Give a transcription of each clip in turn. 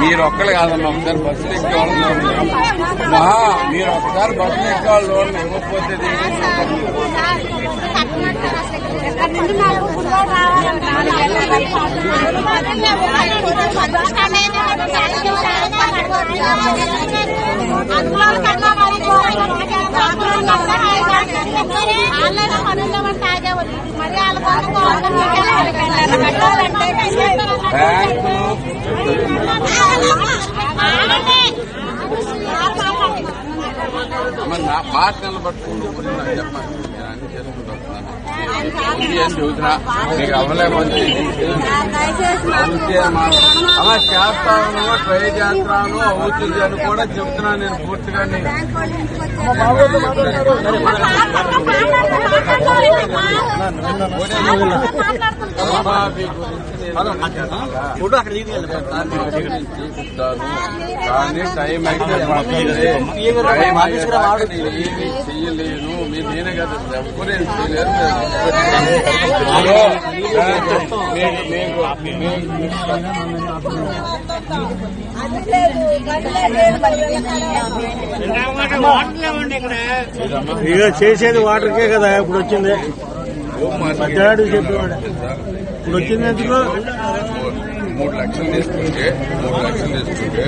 మీరు ఒక్కరు కాదమ్మా ఒకసారి బస్సులు ఎక్కే మహా మీరు ఒకసారి బస్సులు ఎక్కే లోన్ ఇవ్వకపోతే ఇది నా మాట నిలబట్టుకుంటూ చెప్పండి నేను అన్ని చేసుకుంటూ అని చెబుతున్నా మీకు అవ్వలేకపోతే అమ్మ చేస్తాను ట్రై చేస్తాను అవుతుంది అని కూడా చెబుతున్నాను నేను పూర్తిగా ఫోటో అక్కడ కానీ టైం అయితే. టైం అయ్యేదాకా నేను ఏమీ చెయ్యలేను మీరు నేనే కదా ఎవరేం చేయలేరు ఇక చేసేది వాటర్కే కదా ఇప్పుడు వచ్చింది. మధ్యాడు చెప్పేవాడు. ఇప్పుడు వచ్చింది ఎందుకు? మూడు లక్షలు తీసుకుంటే మూడు లక్షలు తీసుకుంటే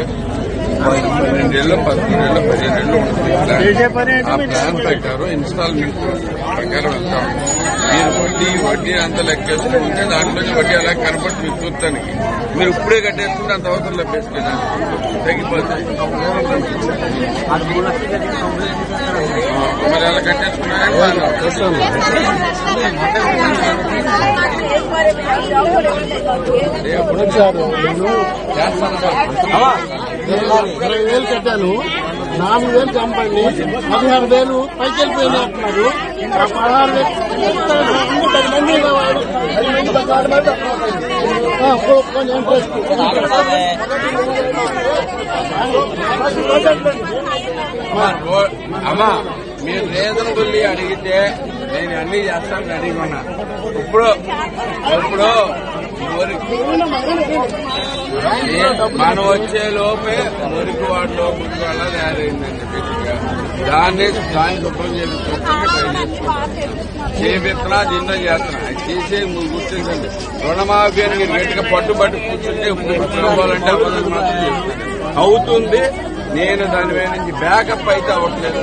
పన్నెండేళ్ళు పదమూడేళ్ళు పదిహేనేళ్ళు ఉంటుంది. ఆ? ప్లాన్ ప్రకారం ఇన్స్టాల్మెంట్ ప్రకారం వెళ్తాం. మీరు వడ్డీ వడ్డీ అంత లెక్కేసుకుంటే దాంట్లోనే వడ్డీ అలా కనపడి మీకు చూస్తానికి మీరు ఇప్పుడే కట్టేసుకుంటే అంత అవసరం లెక్కేసుకున్నాను తగ్గిపోతాయి మరి అలా చేస్తాను ఇరవై వేలు కట్టాను. నాలుగు వేలు చంపండి. పదిహేను వేలు పైకి వెళ్ళిపోయినా అంటున్నారు. ఆ పదహారు వేలు పది మంది అమ్మా మీరు రీజనబుల్ అడిగితే నేను అన్ని చేస్తాను అడిగి ఉన్నా ఇప్పుడు ఇప్పుడు మనం వచ్చే లోపే మురికి వాడి లోపలికి వల్ల తయారైందని చెప్పేసి దాన్ని దాన్ని శుభ్రం చేసి చేపిస్తున్నా దీంట్లో చేస్తున్నా. అది చేసే గుర్తించండి. రుణమాఫీ అని మీరు గట్టిగా పట్టుబట్టి కూర్చుంటే ఇప్పుడు కూర్చోవాలంటే మాత్రం అవుతుంది. నేను దాని మీద నుంచి బ్యాకప్ అయితే అవ్వట్లేదు.